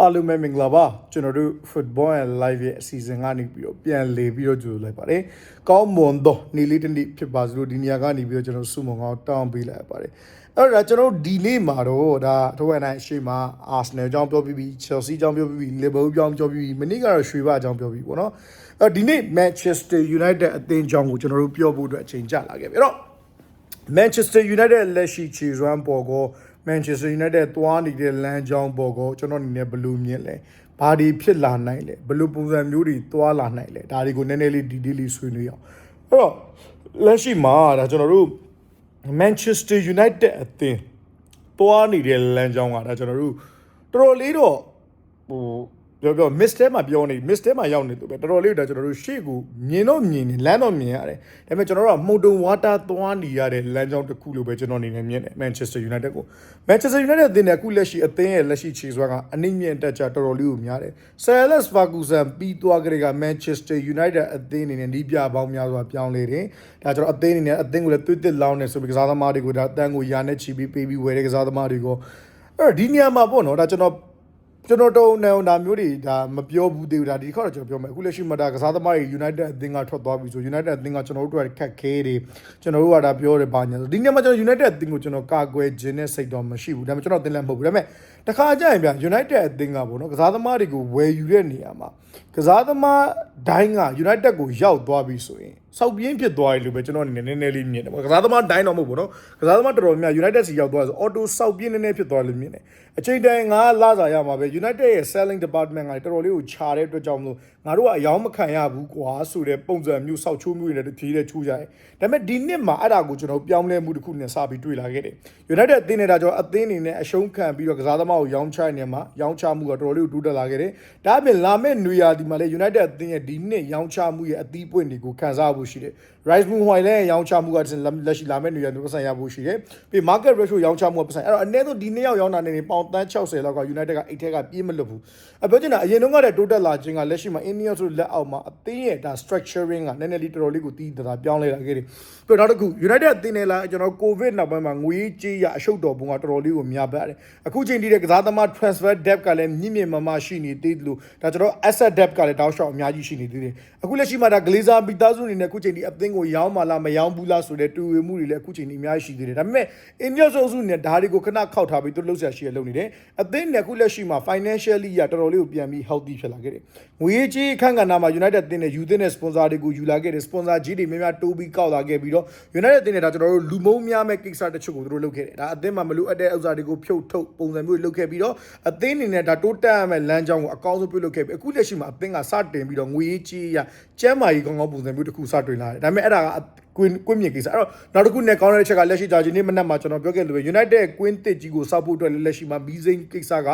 အားလုံးပဲမင်္ဂလာပါကျွန်တော်တို့ football and live ရဲ့အစီအစဉ်ကနေပြီးတော့ပြန်လေပြီးတော့ကြိုဆိုလိုက်ပါတယ်ကောင်းမွန်သောနေ့လေးတစ်နေ့ဖြစ်ပါစို့ဒီနေရာကနေပြီးတော့ကျွန်တော်စုမုံကောင်းတောင်းပေးလိုက်ပါတယ်အဲ့တော့ကျွန်တော်တို့ဒီနေ့မှာတော့ဒါထိုးအနိုင်အရှိမ Arsenal ကြောင်းပြောပြီးပြီ Chelsea ကြောင်းပြောပြီးပြီ Liverpool ကြောင်းပြောပြီးပြီမနေ့ကတော့ရွှေဘကြောင်းပြောပြီးပေါ့နော်အဲ့ဒီနေ့ Manchester United အသင်းကြောင်းကိုကျွန်တော်တို့ပြောဖို့အတွက်အချိန်ကျလာခဲ့ပြီအဲ့တော့ Manchester United လက်ရှိခြေစွမ်းပေါ်ကော Manchester United သွားနေတဲ့လမ်းကြောင်းပေါ်ကောကျွန်တော်အနေနဲ့ဘယ်လိုမြင်လဲဘာတွေဖြစ်လာနိုင်လဲဘယ်လိုပုံစံမျိုးတွေသွားလာနိုင်လဲဒါတွေကိုနည်းနည်းလေး detail လေးဆွေးနွေးအောင်အဲ့တော့လက်ရှိမှာဒါကျွန်တော်တို့ Manchester United အသင်းသွားနေတဲ့လမ်းကြောင်းကဒါကျွန်တော်တို့တော်တော်လေးတော့ဟို ပြောပြော miss ထဲမှာပြောနေ miss ထဲမှာရောက်နေသူပဲတော်တော်လေးဒါကျွန်တော်တို့ရှေ့ကိုမြင်တော့မြင်နေလမ်းတော့မြင်ရတယ်ဒါပေမဲ့ကျွန်တော်တို့ကမှုန်တုံဝါတာသွားနေရတဲ့လမ်းကြောင်းတစ်ခုလိုပဲကျွန်တော်အနေနဲ့မြင်တယ် Manchester United ကို Manchester United အသင်းနဲ့အခုလက်ရှိအသင်းရဲ့လက်ရှိခြေစွမ်းကအနည်းမြင့်တက်ကြတော်တော်လေးကိုများတယ် Sir Alex Ferguson ပြီးသွားကြတဲ့က Manchester United အသင်းအနေနဲ့နီးပြပေါင်းများစွာပြောင်းလဲတယ်ဒါကျွန်တော်အသင်းအနေနဲ့အသင်းကိုလည်းသွေးတစ်လောင်းနေဆိုပြီးကစားသမားတွေကိုဒါအတန်းကိုယာနဲ့ချီပြီးပေးပြီးဝယ်တဲ့ကစားသမားတွေကိုအဲ့တော့ဒီနေရာမှာပေါ့နော်ဒါကျွန်တော် ကျွန်တော်တုံးနေဒါမျိုးတွေဒါမပြောဘူးသေးဘူးဒါဒီခေါက်တော့ကျွန်တော်ပြောမယ်အခုလက်ရှိမှာဒါကစားသမားတွေ United အသင်းကထွက်သွားပြီဆို United အသင်းကကျွန်တော်တို့အတွက်ခက်ခဲတွေကျွန်တော်တို့ကဒါပြောတယ်ဘာညာဆိုဒီနေ့မှာကျွန်တော် United အသင်းကိုကျွန်တော်ကာကွယ်ခြင်းနဲ့စိတ်တော့မရှိဘူးဒါပေမဲ့ကျွန်တော်အသင်းလည်းမဟုတ်ဘူးဒါပေမဲ့တခါကြရင်ဗျ United အသင်းကပေါ့နော်ကစားသမားတွေကိုဝယ်ယူတဲ့နေရာမှာကစားသမားတိုင်းက United ကိုရောက်သွားပြီဆိုရင် စောက်ပြင်းဖြစ်သွားတယ်လို့ပဲကျွန်တော်အနေနဲ့နည်းနည်းလေးမြင်တယ်ပေါ့ကစားသမားတိုင်းတော့မဟုတ်ဘူးနော်ကစားသမားတော်တော်များ United စီရောက်သွားဆို auto စောက်ပြင်းနည်းနည်းဖြစ်သွားတယ်လို့မြင်တယ်အချိန်တိုင်းငါလာစားရမှာပဲ United ရဲ့ selling department ကတော်တော်လေးကိုခြာတဲ့အတွက်ကြောင့်မလို့ငါတို့ကအယောင်းမခံရဘူးကွာဆိုတဲ့ပုံစံမျိုးစောက်ချိုးမျိုးတွေနဲ့တဖြည်းနဲ့ချိုးကြတယ်ဒါပေမဲ့ဒီနှစ်မှာအဲ့ဒါကိုကျွန်တော်ပြောင်းလဲမှုတစ်ခုနဲ့စပြီးတွေ့လာခဲ့တယ် United အသင်းနေတာကျွန်တော်အသင်းအနေနဲ့အရှုံးခံပြီးတော့ကစားသမားကိုရောင်းချနေမှာရောင်းချမှုကတော်တော်လေးကိုတိုးတက်လာခဲ့တယ်ဒါအပြင်လာမယ့်နွေရာသီမှာလည်း United အသင်းရဲ့ဒီနှစ်ရောင်းချမှုရဲ့အသီးပွင့်တွေကိုခံစားဖို့ရှိတယ် Rice Moon Hoy လည်းရောင်းချမှုကလက်ရှိလာမယ့်နွေရာသီပတ်စံရဖို့ရှိတယ်ပြီး Market Ratio ရောင်းချမှုကပတ်စံအဲ့တော့အနည်းဆုံးဒီနှစ်ယောက်ရောင်းတာနေပေါင်တန်း60လောက်က United ကအိတ်ထက်ကပြေးမလွတ်ဘူးအပြောချင်တာအရင်တုန်းကတည်းတိုးတက်လာခြင်းကလက်ရှိမှာ Ineos ဆိုလက်အောက်မှာအသင်းရဲ့ဒါ structuring ကနည်းနည်းလေးတော်တော်လေးကိုတည်တတာပြောင်းလဲလာခဲ့တယ်ပြီးတော့နောက်တစ်ခု United အသင်းနဲ့လာကျွန်တော် COVID နောက်ပိုင်းမှာငွေကြေးရအရှုပ်တော်ပုံကတော်တော်လေးကိုများပါတယ်အခုချိန်ထိတဲ့ကစားသမား transfer depth ကလည်းမြင့်မြင့်မားမားရှိနေသေးတယ်လို့ဒါကျွန်တော် asset depth ကလည်းတောက်လျှောက်အများကြီးရှိနေသေးတယ်အခုလက်ရှိမှာဒါ Glazer ပီတာစုအနေနဲ့အခုချိန်ထိအသင်းကိုရောင်းမလားမရောင်းဘူးလားဆိုတဲ့တူဝေမှုတွေလည်းအခုချိန်ထိအများကြီးရှိသေးတယ်ဒါပေမဲ့ Ineos ဆိုစုနဲ့ဒါတွေကိုခဏခောက်ထားပြီးသူလှုပ်ရှားရှိရလုပ်နေတယ်အသင်းနဲ့အခုလက်ရှိမှာ financially ရတော်တော်လေးကိုပြန်ပြီး healthy ဖြစ်လာခဲ့တယ်ငွေကြေးအခန်းကဏ္ဍမှာ United အသင်းနဲ့ယူသင်းတဲ့ sponsor တွေကိုယူလာခဲ့တယ် sponsor ကြီးတွေများများတိုးပြီးကောက်လာခဲ့ပြီးတော့ United အသင်းနဲ့ဒါကျွန်တော်တို့လူမုံများမဲ့ကိစ္စတချို့ကိုသူတို့လုပ်ခဲ့တယ်ဒါအသင်းမှာမလိုအပ်တဲ့ဥစ္စာတွေကိုဖြုတ်ထုတ်ပုံစံမျိုးလုပ်ခဲ့ပြီးတော့အသင်းအနေနဲ့ဒါတိုးတက်ရမယ့်လမ်းကြောင်းကိုအကောင်းဆုံးပြုလုပ်ခဲ့ပြီးအခုလက်ရှိမှာအသင်းကစတင်ပြီးတော့ငွေကြေးရကျန်းမာရေးကောင်းကောင်းပုံစံမျိုးတစ်ခုစတင်လာတယ်ဒါပေမဲ့အဲ့ဒါက ကွင်းကွင်းမြင့်ကိစ္စအဲ့တော့နောက်တစ်ခုနဲ့ကောင်းတဲ့ချက်ကလက်ရှိဒါချင်းနေ့မနက်မှာကျွန်တော်ပြောခဲ့လို့ပဲ United ကွင်းတစ်ကြီးကိုစောက်ဖို့အတွက်လည်းလက်ရှိမှာဘီဇိန်ကိစ္စက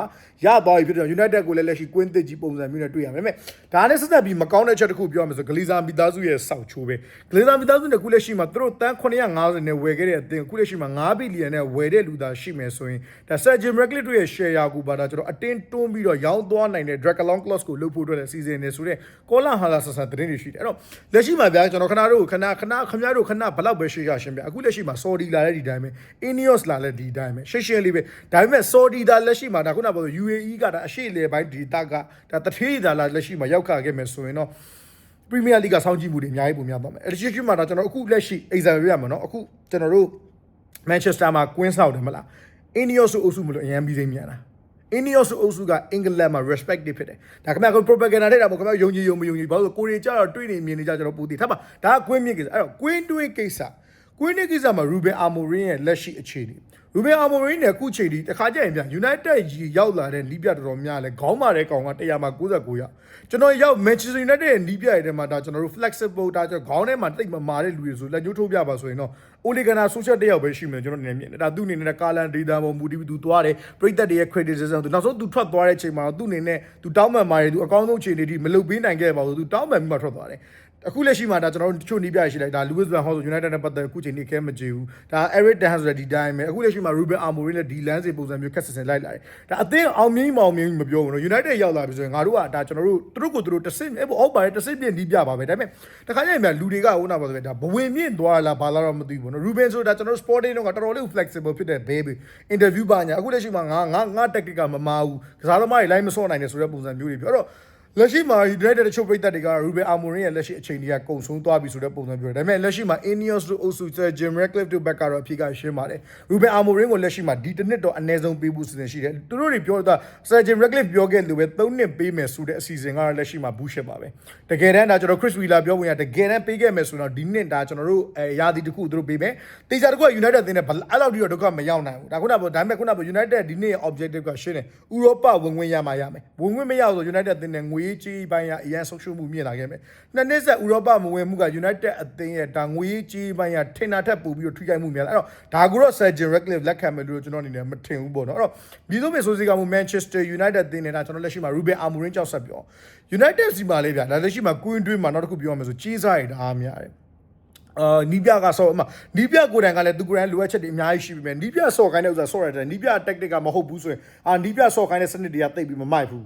ရသွားပြီဖြစ်တယ် United ကိုလည်းလက်ရှိကွင်းတစ်ကြီးပုံစံမျိုးနဲ့တွေ့ရမယ်မဲ့ဒါနဲ့ဆက်သက်ပြီးမကောင်းတဲ့ချက်တစ်ခုပြောရမယ်ဆိုဂလီဇာမီသားစုရဲ့စောက်ချိုးပဲဂလီဇာမီသားစုနဲ့ခုလက်ရှိမှာသူတို့တန်း950နဲ့ဝယ်ခဲ့တဲ့အသင်းခုလက်ရှိမှာ9ဘီလီယံနဲ့ဝယ်တဲ့လူသားရှိမယ်ဆိုရင်ဒါ Sergio Reguilon တို့ရဲ့ share ကိုပါဒါကျွန်တော်အတင်းတွန်းပြီးတော့ရောင်းသွားနိုင်တဲ့ Dragon Clause ကိုလုပ်ဖို့အတွက်လည်းစီစဉ်နေဆိုတဲ့ကောလာဟာလာဆဆန်သတင်းတွေရှိတယ်အဲ့တော့လက်ရှိမှာဗျာကျွန်တော်ခဏတို့ခဏခဏခမရတို့ခဏဘလောက်ပဲရှေ့ရရှင်ဗျအခုလက်ရှိမှာ Saudi လာတဲ့ဒီတိုင်းပဲ Ineos လာတဲ့ဒီတိုင်းပဲရှင်းရှင်းလေးပဲဒါပေမဲ့ Saudi ဒါလက်ရှိမှာဒါခုနကပြော UAE ကဒါအရှိလေပိုင်းဒီတာကဒါတထေးဒါလာလက်ရှိမှာရောက်ခခဲ့မယ်ဆိုရင်တော့ Premier League ကစောင့်ကြည့်မှုတွေအများကြီးပုံများသွားမယ်အဲ့ဒီရှိမှာတော့ကျွန်တော်အခုလက်ရှိ example ပြရမှာเนาะအခုကျွန်တော်တို့ Manchester မှာ Queen ဆောက်တယ်မလား Ineos ဆိုအုပ်စုမလို့အရင်ပြီးသိမြန်တာ Ineos ဆိုအုပ်စုကအင်္ဂလန်မှာ respect တွေဖြစ်တယ်ဒါခင်ဗျာကို propaganda တဲ့တာပေါ့ခင်ဗျာယုံကြည်ယုံမယုံကြည်ဘာလို့ကိုရီကြတော့တွေ့နေမြင်နေကြကျွန်တော်ပူတည်ထားပါဒါက Queen မြင့်ကိစ္စအဲ့တော့ Queen တွေးကိစ္စ Queen တွေးကိစ္စမှာ Ruben Amorim ရဲ့လက်ရှိအခြေအနေ Ruben Amorim နဲ့အခုချိန်ဒီတခါကျရင်ဗျ United ကြီးရောက်လာတဲ့နီးပြတော်တော်များလဲခေါင်းမာတဲ့ကောင်က100မှာ99ရောက်ကျွန်တော်ရောက် Manchester United ရဲ့နီးပြရဲ့ထဲမှာဒါကျွန်တော်တို့ flexible ဒါကျွန်တော်ခေါင်းထဲမှာတိတ်မမာတဲ့လူတွေဆိုလက်ညှိုးထိုးပြပါဆိုရင်တော့ Ole Gunnar Solskjaer တယောက်ပဲရှိမယ်ကျွန်တော်နေမြင်တယ်ဒါသူ့အနေနဲ့ကာလန်ဒေတာပေါ်မူတည်ပြီးသူသွားတယ်ပရိသတ်တွေရဲ့ criticism သူနောက်ဆုံးသူထွက်သွားတဲ့ချိန်မှာသူ့အနေနဲ့သူတောင်းပန်ပါတယ်သူအကောင်းဆုံးအခြေအနေထိမလုပ်ပေးနိုင်ခဲ့ပါဘူးသူတောင်းပန်ပြီးမှထွက်သွားတယ် အခုလက်ရှိမှာဒါကျွန်တော်တို့တချို့နီးပြရရှိလိုက်ဒါ Lewis Van Hall ဆို United နဲ့ပတ်သက်အခုချိန်นี้ခဲမကြည့်ဘူးဒါ Eric Ten Hag ဆိုတဲ့ဒီတိုင်းပဲအခုလက်ရှိမှာ Ruben Amorim နဲ့ဒီ lens တွေပုံစံမျိုးခက်ဆစ်ဆင်လိုက်လာတယ်ဒါအသင်းအောင်မြင်မအောင်မြင်မပြောဘူးနော် United ရောက်လာပြီဆိုရင်ငါတို့ကဒါကျွန်တော်တို့သူတို့ကိုသူတို့တစ်စင်းအဲ့ဘောအောက်ပါတယ်တစ်စင်းပြင်းနီးပြပါပဲဒါပေမဲ့တခါကျရင်မြန်လူတွေကဟိုနာပါဆိုပဲဒါဘဝင်မြင့်သွားလားဘာလားတော့မသိဘူးနော် Ruben ဆိုတာကျွန်တော်တို့ sporting တော့တော်တော်လေး flexible ဖြစ်တဲ့ baby interview ပါညာအခုလက်ရှိမှာငါငါငါ tactic ကမမာဘူးကစားသမားတွေ line မစော့နိုင်တယ်ဆိုတဲ့ပုံစံမျိုးတွေပြောတော့ လက်ရှိမှာ United တချို့ပြည်သက်တွေက Ruben Amorim ရဲ့လက်ရှိအချိန်တွေကကုံဆုံးသွားပြီဆိုတဲ့ပုံစံပြောတယ်ဒါပေမဲ့လက်ရှိမှာ Ineos တို့ Osu Jim Ratcliffe တို့ဘက်ကတော့အဖြေကရှင်းပါတယ် Ruben Amorim ကိုလက်ရှိမှာဒီတစ်နှစ်တော့အနည်းဆုံးပေးဖို့စီစဉ်ရှိတယ်သူတို့တွေပြောတာ Sir Jim Ratcliffe ပြောခဲ့လို့ပဲ3နှစ်ပေးမယ်ဆိုတဲ့အစီအစဉ်ကတော့လက်ရှိမှာ bullshit ပါပဲတကယ်တမ်းဒါကျွန်တော် Chris Wheeler ပြောဝင်ရတကယ်တမ်းပေးခဲ့မယ်ဆိုတော့ဒီနှစ်ဒါကျွန်တော်တို့အဲရာသီတစ်ခုသူတို့ပေးမယ်တေချာတစ်ခုက United အသင်းနဲ့ဘယ်အဲ့လောက်ဒီတော့ဒုက္ခမရောက်နိုင်ဘူးဒါခုနကဒါပေမဲ့ခုနက United ဒီနေ့ရဲ့ objective ကရှင်းတယ်ဥရောပဝင်ဝင်ရမှာရမယ်ဝင်ဝင်မရဆို United အသင်းနဲ့ငွေကြီးပိုင်းရအရန်ဆုံးရှုံးမှုမြင်လာခဲ့မယ်နှစ်နှစ်ဆက်ဥရောပမဝင်မှုက United အသင်းရဲ့ဒါငွေကြီးပိုင်းရထင်တာထက်ပိုပြီးတော့ထိခိုက်မှုများလာအဲ့တော့ဒါကူတော့ Sir Jim Ratcliffe လက်ခံမယ်လို့ကျွန်တော်အနေနဲ့မထင်ဘူးပေါ့နော်အဲ့တော့ဒီလိုမျိုးဆိုစီကမှု Manchester United အသင်းနဲ့ဒါကျွန်တော်လက်ရှိမှာ Ruben Amorim ကြောက်ဆက်ပြော United စီမှာလေးဗျာဒါလက်ရှိမှာ Queen တွင်းမှာနောက်တစ်ခုပြောရမယ်ဆိုကြီးစားရတာအားများတယ်အာနီးပြကဆော့အမနီးပြကိုယ်တိုင်ကလည်းသူကိုယ်တိုင်လိုအပ်ချက်တွေအများကြီးရှိပြီမယ်နီးပြဆော့ခိုင်းတဲ့ဥစ္စာဆော့ရတယ်နီးပြ tactic ကမဟုတ်ဘူးဆိုရင်အာနီးပြဆော့ခိုင်းတဲ့စနစ်တွေကတိတ်ပြီးမမိုက်ဘူး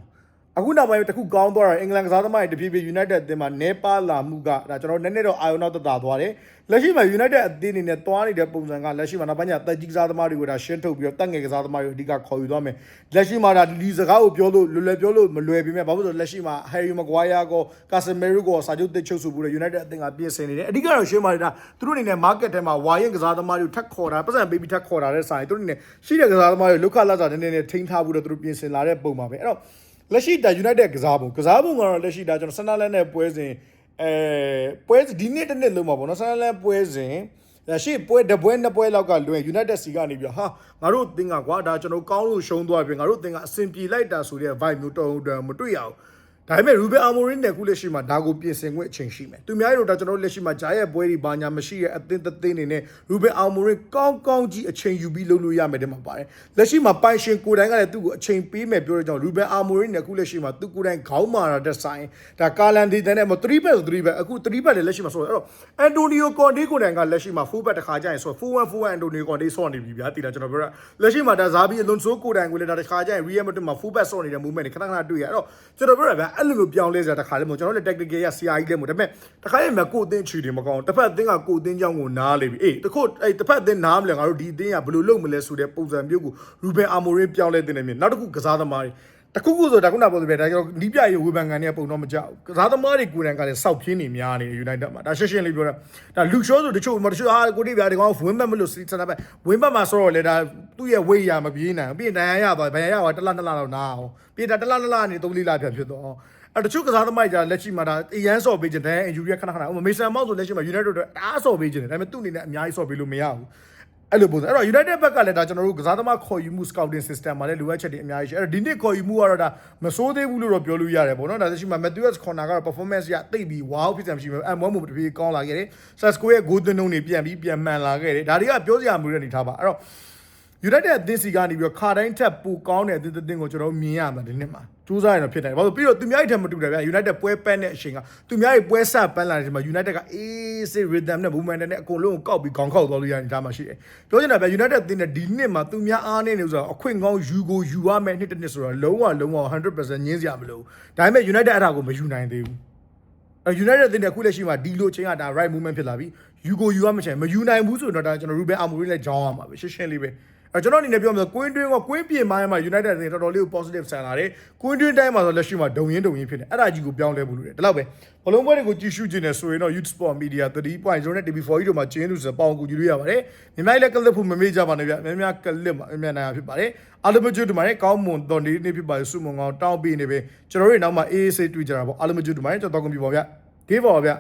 အခုနောက်ပိုင်းတစ်ခုကောင်းသွားတာအင်္ဂလန်ကစားသမားတွေတဖြည်းဖြည်း United အသင်းမှာနေပါလာမှုကဒါကျွန်တော်နည်းနည်းတော့အာရုံနောက်သက်သာသွားတယ်လက်ရှိမှာ United အသင်းအနေနဲ့သွားနေတဲ့ပုံစံကလက်ရှိမှာနောက်ပိုင်းကျတက်ကြီးကစားသမားတွေကိုဒါရှင်းထုတ်ပြီးတော့တက်ငယ်ကစားသမားတွေကိုအဓိကခေါ်ယူသွားမယ်လက်ရှိမှာဒါဒီစကားကိုပြောလို့လွယ်လွယ်ပြောလို့မလွယ်ပေမဲ့ဘာလို့လဲဆိုတော့လက်ရှိမှာ Harry Maguire ကို Casemiro ကိုစာချုပ်တစ်ချုပ်ဆိုပြီးတော့ United အသင်းကပြင်ဆင်နေတယ်အဓိကတော့ရှင်းပါတယ်ဒါသူတို့အနေနဲ့ market ထဲမှာဝါရင်ကစားသမားတွေကိုထပ်ခေါ်တာပတ်စံပေးပြီးထပ်ခေါ်တာတဲ့ဆိုင်သူတို့အနေနဲ့ရှိတဲ့ကစားသမားတွေလုခလာစာနည်းနည်းနဲ့ထိန်းထားပြီးတော့သူတို့ပြင်ဆင်လာတဲ့ပုံပါပဲအဲ့တော့ လက်ရှိဒါ United ကစားပုံကစားပုံကတော့လက်ရှိဒါကျွန်တော် Sunderland နဲ့ပွဲစဉ်အဲပွဲဒီနေ့တစ်နေ့လုံးမှာပေါ့နော် Sunderland ပွဲစဉ်ဒါရှိပွဲတပွဲနှစ်ပွဲလောက်ကလွယ် United စီကနေပြီးတော့ဟာငါတို့အသင်းကကွာဒါကျွန်တော်ကောင်းလို့ရှုံးသွားပြီငါတို့အသင်းကအဆင်ပြေလိုက်တာဆိုတဲ့ vibe မျိုးတော်တော်မတွေ့ရဘူး ဒါပေမဲ့ Ruben Amorim နဲ့ခုလက်ရှိမှာဒါကိုပြင်ဆင်ခွင့်အချိန်ရှိမယ်။သူများတို့ဒါကျွန်တော်တို့လက်ရှိမှာဂျာရဲ့ပွဲတွေဘာညာမရှိရဲ့အသင်းသသိန်းနေနဲ့ Ruben Amorim ကောင်းကောင်းကြီးအချိန်ယူပြီးလုပ်လို့ရမယ်တဲ့မှာပါတယ်။လက်ရှိမှာပိုင်ရှင်ကိုယ်တိုင်ကလည်းသူ့ကိုအချိန်ပေးမယ်ပြောတဲ့ကြောင့် Ruben Amorim နဲ့ခုလက်ရှိမှာသူကိုယ်တိုင်ခေါင်းမာတာတဲ့ဆိုင်ဒါကာလန်ဒီတန်နဲ့မ3ဘက်ဆို3ဘက်အခု3ဘက်လည်းလက်ရှိမှာဆိုတော့အဲ့တော့ Antonio Conte ကိုယ်တိုင်ကလက်ရှိမှာ4ဘက်တစ်ခါကျရင်ဆို4-1 4-1 Antonio Conte ဆော့နေပြီဗျာတည်တာကျွန်တော်ပြောတာလက်ရှိမှာဒါဇာဘီအလွန်ဆိုးကိုယ်တိုင်ကိုလည်းဒါတစ်ခါကျရင် Real Madrid မှာ4ဘက်ဆော့နေတဲ့ movement တွေခဏခဏတွေ့ရအဲ့တော့ကျွန်တော်ပြောတာဗျာအဲ့လိုမျိုးပြောင်းလဲစရာတစ်ခါလည်းမဟုတ်ကျွန်တော်လည်း tactical ရ CI လည်းမဟုတ်ဒါပေမဲ့တစ်ခါရင်မြကိုအသင်းချီတယ်မကောင်းတစ်ဖက်အသင်းကကိုအသင်းကြောင်းကိုနားလေပြီအေးတခုအဲ့တစ်ဖက်အသင်းနားမလဲငါတို့ဒီအသင်းကဘယ်လိုလုပ်မလဲဆိုတဲ့ပုံစံမျိုးကို Ruben Amorim ပြောင်းလဲတင်နေမြင်နောက်တစ်ခုကစားသမားတွေတခုခုဆိုတာခုနပြောသလိုပဲဒါကြောင့်နီးပြရေးဝေဖန်ကန်တွေကပုံတော့မကြောက်ကစားသမားတွေကိုယ်တိုင်ကလည်းစောက်ပြင်းနေများနေတယ် United မှာဒါရှင်းရှင်းလေးပြောတာဒါလူရှောဆိုတချို့မတချို့ဟာကိုတိပြဒီကောင်ဝင်းဘက်မလို့စတာပဲဝင်းဘက်မှာဆိုတော့လေဒါ သူ့ရဲ့ဝိတ်ရမပြေးနိုင်ဘူးပြီးရင်ဒဏ်ရာရသွားဘယ်ရရသွားတစ်လနှစ်လတော့နားအောင်ပြီးတာတစ်လနှစ်လနေသုံးလေးလပြန်ဖြစ်သွားအဲ့တချို့ကစားသမားတွေလက်ရှိမှာဒါအရန်ဆော့ပေးခြင်းတဲ့အင်ဂျူရီခဏခဏဥပမာမေဆန်မောက်ဆိုလက်ရှိမှာ United တို့အားဆော့ပေးခြင်းတယ်ဒါပေမဲ့သူ့အနေနဲ့အများကြီးဆော့ပေးလို့မရဘူးအဲ့လိုပုံစံအဲ့တော့ United ဘက်ကလည်းဒါကျွန်တော်တို့ကစားသမားခေါ်ယူမှု scouting system မှာလည်းလိုအပ်ချက်တွေအများကြီးရှိအဲ့တော့ဒီနေ့ခေါ်ယူမှုကတော့ဒါမစိုးသေးဘူးလို့တော့ပြောလို့ရတယ်ပေါ့နော်ဒါဆိုရှိမှ Matthews Corner ကတော့ performance ရတိတ်ပြီး wow ဖြစ်စံမရှိဘူးအမွမ်းမှုတပြေးကောင်းလာခဲ့တယ် Sasco ရဲ့ goal သွင်းနှုန်းတွေပြန်ပြီးပြန်မှန်လာခဲ့တယ်ဒါတွေကပြောစရာမလိုတဲ့အနေထားပါအဲ့တော့ United အသင်းစီကနေပြီးတော့ခါတိုင်းထက်ပိုကောင်းတဲ့အသင်းအသင်းကိုကျွန်တော်မြင်ရမှာဒီနှစ်မှာစူးစမ်းရတော့ဖြစ်တယ်။ဘာလို့ပြီးတော့သူများတွေထက်မတူတယ်ဗျာ United ပွဲပန်းတဲ့အချိန်ကသူများတွေပွဲဆက်ပန်းလာတဲ့အချိန်မှာ United ကအေးစစ် rhythm နဲ့ movement နဲ့အကုန်လုံးကိုကောက်ပြီးခေါင်းခောက်သွားလို့ရတဲ့ဒါမှရှိတယ်။ပြောချင်တာဗျာ United အသင်းနဲ့ဒီနှစ်မှာသူများအားနေနေဆိုတော့အခွင့်ကောင်းယူကိုယူရမယ်နှစ်တစ်နှစ်ဆိုတော့လုံးဝလုံးဝ100%ညင်းစရာမလိုဘူး။ဒါပေမဲ့ United အဲ့ဒါကိုမယူနိုင်သေးဘူး။အဲ United အသင်းနဲ့အခုလက်ရှိမှာဒီလိုချင်းကဒါ right movement ဖြစ်လာပြီယူကိုယူရမှချင်မယူနိုင်ဘူးဆိုတော့ဒါကျွန်တော် Ruben Amorim နဲ့ကြောင်းရမှာပဲရှင်းရှင်းလေးပဲ အဲကျွန်တော်အနေနဲ့ပြောမှာကွင်းတွင်းကကွင်းပြင်ပိုင်းမှာ United အသင်းတော်တော်လေးကို positive ဆန်လာတယ်ကွင်းတွင်းတိုင်းမှာဆိုလက်ရှိမှာဒုံရင်ဒုံရင်ဖြစ်နေအဲ့ဒါကြီးကိုပြောင်းလဲဖို့လိုတယ်ဒါတော့ပဲဘလုံးပွဲတွေကိုကြည့်ရှုခြင်းနဲ့ဆိုရင်တော့ Youth Sport Media 3.0နဲ့ TV4 ကြီးတို့မှာကျင်းလို့ဆိုပေါင်ကူကြည့်လို့ရပါတယ်မြန်မာလည်းကလစ်ဖို့မမေ့ကြပါနဲ့ဗျမြန်မာများကလစ်မှာမြန်မာနိုင်ဖြစ်ပါတယ်အားလုံးမကျွတ်ဒီမှာလည်းကောင်းမွန်တော်နေနေဖြစ်ပါတယ်စုမုံကောင်းတောင်းပေးနေပဲကျွန်တော်တို့နောက်မှာအေးအေးဆေးတွေ့ကြတာပေါ့အားလုံးမကျွတ်ဒီမှာလည်းကျွန်တော်တောင်းကုန်ပြီပေါ့ဗျ give ပါဗျ